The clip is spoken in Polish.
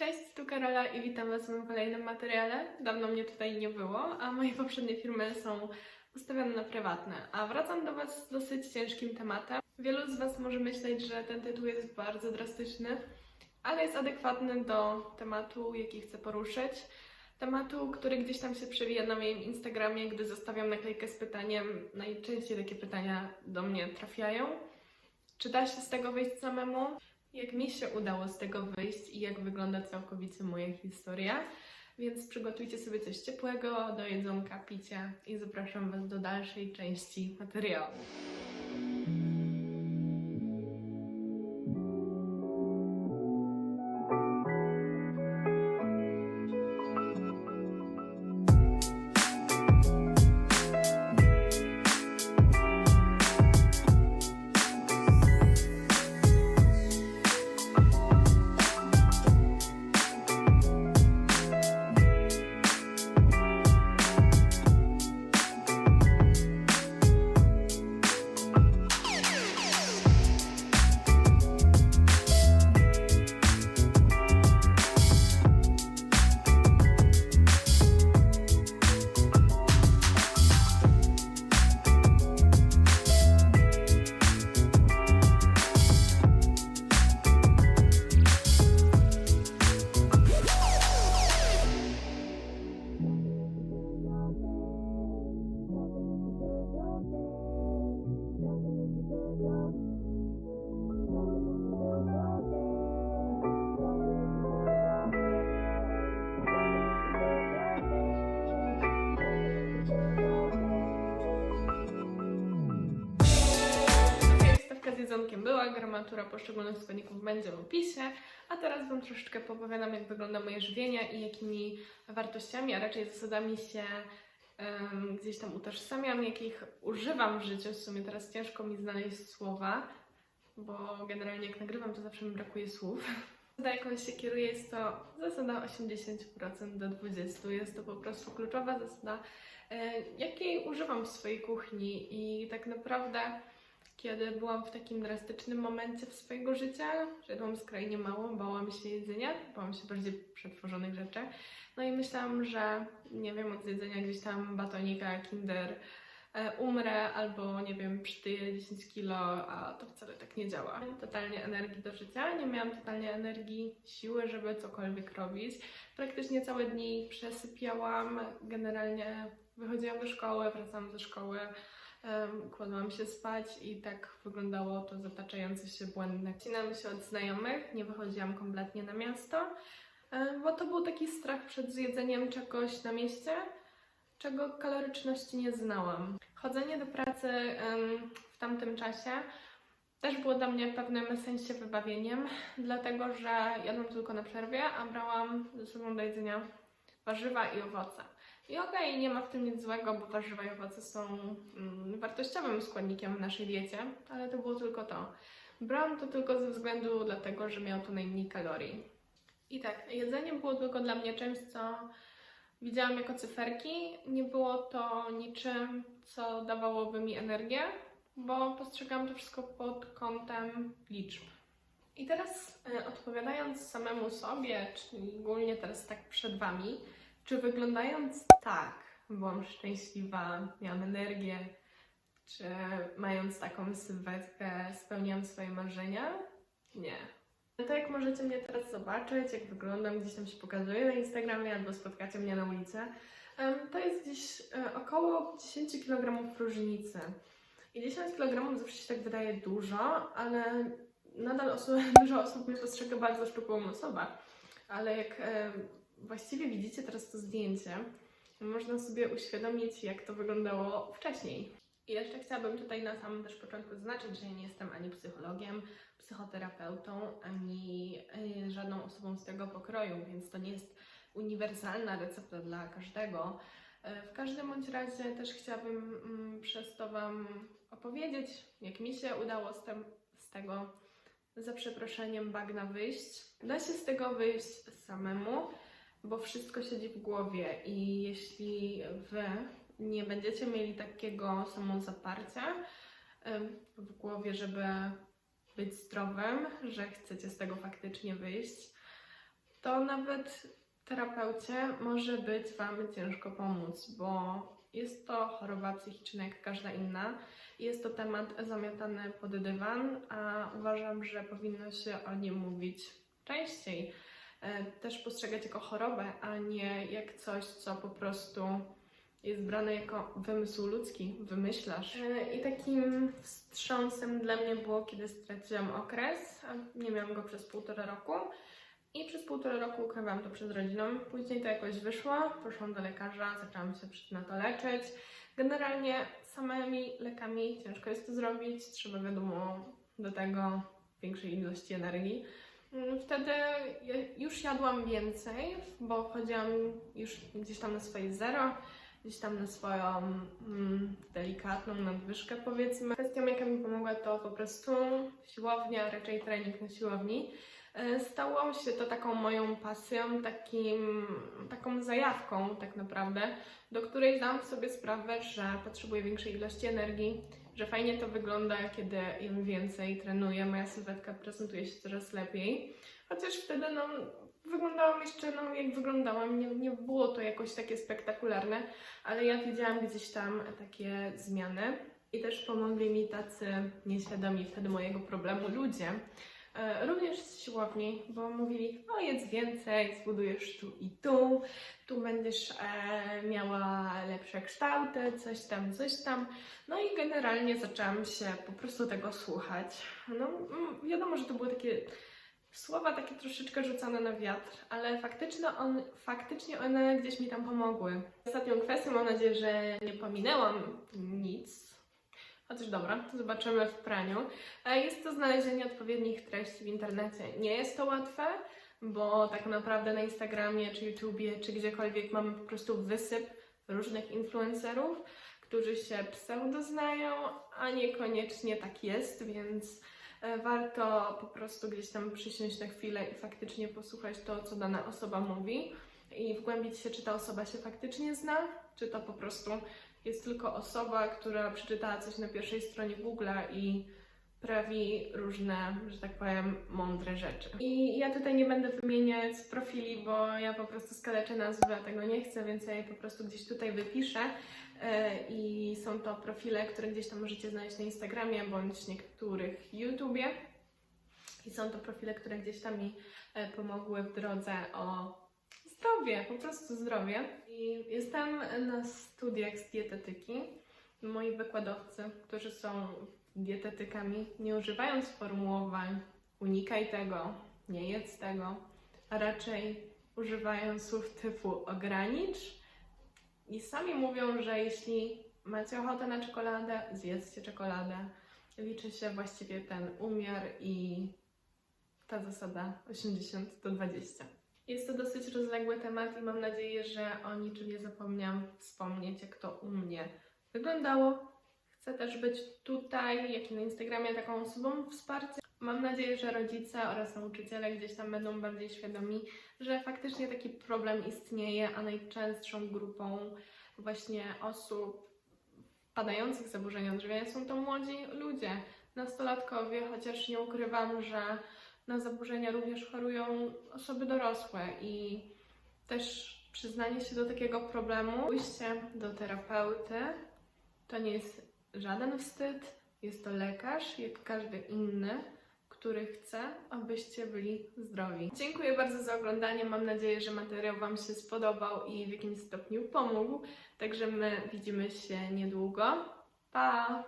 Cześć, tu Karola i witam Was w moim kolejnym materiale. Dawno mnie tutaj nie było, a moje poprzednie filmy są ustawione na prywatne. A wracam do Was z dosyć ciężkim tematem. Wielu z Was może myśleć, że ten tytuł jest bardzo drastyczny, ale jest adekwatny do tematu, jaki chcę poruszyć. Tematu, który gdzieś tam się przewija na moim Instagramie, gdy zostawiam naklejkę z pytaniem. Najczęściej takie pytania do mnie trafiają. Czy da się z tego wyjść samemu? Jak mi się udało z tego wyjść i jak wygląda całkowicie moja historia. Więc przygotujcie sobie coś ciepłego do jedzonka, picia i zapraszam Was do dalszej części materiału. Gramatura poszczególnych składników będzie w opisie, a teraz Wam troszeczkę opowiadam, jak wygląda moje żywienie i jakimi wartościami, a raczej zasadami się em, gdzieś tam utożsamiam, jakich używam w życiu. W sumie teraz ciężko mi znaleźć słowa, bo generalnie jak nagrywam, to zawsze mi brakuje słów. Zasada, jaką się kieruję, jest to zasada 80% do 20%. Jest to po prostu kluczowa zasada, e, jakiej używam w swojej kuchni i tak naprawdę kiedy byłam w takim drastycznym momencie swojego życia, jadłam skrajnie mało, bałam się jedzenia, bałam się bardziej przetworzonych rzeczy. No i myślałam, że nie wiem, od jedzenia gdzieś tam batonika, kinder e, umrę albo nie wiem, przytyję 10 kilo, a to wcale tak nie działa. Totalnie energii do życia, nie miałam totalnie energii, siły, żeby cokolwiek robić. Praktycznie całe dni przesypiałam, generalnie wychodziłam do szkoły, wracałam ze szkoły, kładłam się spać i tak wyglądało to zataczające się błędne. Odcinałam się od znajomych, nie wychodziłam kompletnie na miasto, bo to był taki strach przed zjedzeniem czegoś na mieście, czego kaloryczności nie znałam. Chodzenie do pracy w tamtym czasie też było dla mnie w pewnym sensie wybawieniem, dlatego że jadłam tylko na przerwie, a brałam ze sobą do jedzenia warzywa i owoce. I okej, nie ma w tym nic złego, bo warzywa i owoce są mm, wartościowym składnikiem w naszej diecie, ale to było tylko to. Brałam to tylko ze względu dlatego, że miało to najmniej kalorii. I tak, jedzenie było tylko dla mnie czymś, co widziałam jako cyferki. Nie było to niczym, co dawałoby mi energię, bo postrzegałam to wszystko pod kątem liczb. I teraz e, odpowiadając samemu sobie, czyli ogólnie teraz tak przed Wami, czy wyglądając tak, byłam szczęśliwa, miałam energię, czy mając taką sylwetkę spełniłam swoje marzenia? Nie. To jak możecie mnie teraz zobaczyć, jak wyglądam, gdzieś tam się pokazuję na Instagramie albo spotkacie mnie na ulicy, to jest gdzieś e, około 10 kg różnicy. I 10 kg zawsze się tak wydaje dużo, ale nadal osób, dużo osób mnie postrzega bardzo szczupłą osobę. Ale jak właściwie widzicie teraz to zdjęcie, można sobie uświadomić, jak to wyglądało wcześniej. I jeszcze chciałabym tutaj na samym też początku zaznaczyć, że ja nie jestem ani psychologiem, psychoterapeutą, ani y, żadną osobą z tego pokroju, więc to nie jest uniwersalna recepta dla każdego. Y, W każdym bądź razie też chciałabym mm, przez to Wam opowiedzieć, jak mi się udało z, z tego, za przeproszeniem, bagna wyjść. Da się z tego wyjść samemu, bo wszystko siedzi w głowie i jeśli Wy nie będziecie mieli takiego samozaparcia w głowie, żeby być zdrowym, że chcecie z tego faktycznie wyjść, to nawet terapeucie może być Wam ciężko pomóc, bo jest to choroba psychiczna jak każda inna. Jest to temat zamiatany pod dywan, a uważam, że powinno się o nim mówić częściej. E, Też postrzegać jako chorobę, a nie jak coś, co po prostu jest brane jako wymysł ludzki, wymyślasz. E, I takim wstrząsem dla mnie było, kiedy straciłam okres, a nie miałam go przez półtora roku. I przez półtora roku ukrywałam to przed rodziną. Później to jakoś wyszło, poszłam do lekarza, zaczęłam się na to leczyć. Generalnie samymi lekami ciężko jest to zrobić, trzeba wiadomo do tego większej ilości energii. Mm, Wtedy już jadłam więcej, bo chodziłam już gdzieś tam na swoje zero, gdzieś tam na swoją mm, delikatną nadwyżkę powiedzmy. Kwestią jaka mi pomogła to po prostu siłownia, raczej trening na siłowni. E, Stało się to taką moją pasją, takim, taką zajawką tak naprawdę, do której zdałam sobie sprawę, że potrzebuję większej ilości energii, że fajnie to wygląda, kiedy jem więcej, trenuję, moja sylwetka prezentuje się coraz lepiej. Chociaż wtedy no, wyglądałam jeszcze no, jak wyglądałam, nie, nie było to jakoś takie spektakularne, ale ja widziałam gdzieś tam takie zmiany i też pomogli mi tacy nieświadomi wtedy mojego problemu ludzie, E, Również z siłowni, bo mówili, o jedz więcej, zbudujesz tu i tu, tu będziesz e, miała lepsze kształty, coś tam, coś tam. No i generalnie zaczęłam się po prostu tego słuchać. No mm, wiadomo, że to były takie słowa takie troszeczkę rzucane na wiatr, ale faktycznie, on, faktycznie one gdzieś mi tam pomogły. Ostatnią kwestią, mam nadzieję, że nie pominęłam nic, Chociaż dobra, to zobaczymy w praniu. E, Jest to znalezienie odpowiednich treści w internecie. Nie jest to łatwe, bo tak naprawdę na Instagramie, czy YouTubie, czy gdziekolwiek mamy po prostu wysyp różnych influencerów, którzy się pseudo znają, a niekoniecznie tak jest, więc e, warto po prostu gdzieś tam przysiąść na chwilę i faktycznie posłuchać to, co dana osoba mówi i wgłębić się, czy ta osoba się faktycznie zna, czy to po prostu jest tylko osoba, która przeczytała coś na pierwszej stronie Google'a i prawi różne, że tak powiem, mądre rzeczy. I ja tutaj nie będę wymieniać profili, bo ja po prostu skaleczę nazwy, a tego nie chcę, więc ja je po prostu gdzieś tutaj wypiszę. E, I są to profile, które gdzieś tam możecie znaleźć na Instagramie bądź niektórych YouTubie. I są to profile, które gdzieś tam mi e, pomogły w drodze o zdrowie, po prostu zdrowie. I jestem na studiach z dietetyki. Moi wykładowcy, którzy są dietetykami, nie używają sformułowań unikaj tego, nie jedz tego, a raczej używają słów typu ogranicz i sami mówią, że jeśli macie ochotę na czekoladę, zjedzcie czekoladę. Liczy się właściwie ten umiar i ta zasada 80 do 20. Jest to dosyć rozległy temat i mam nadzieję, że o niczym nie zapomniałam wspomnieć, jak to u mnie wyglądało. Chcę też być tutaj, jak i na Instagramie, taką osobą wsparcia. Mam nadzieję, że rodzice oraz nauczyciele gdzieś tam będą bardziej świadomi, że faktycznie taki problem istnieje, a najczęstszą grupą właśnie osób wpadających w zaburzenia odżywiania są to młodzi ludzie, nastolatkowie, chociaż nie ukrywam, że na zaburzenia również chorują osoby dorosłe i też przyznanie się do takiego problemu, pójście do terapeuty to nie jest żaden wstyd, jest to lekarz, jak każdy inny, który chce, abyście byli zdrowi. Dziękuję bardzo za oglądanie. Mam nadzieję, że materiał Wam się spodobał i w jakimś stopniu pomógł. Także my widzimy się niedługo. Pa!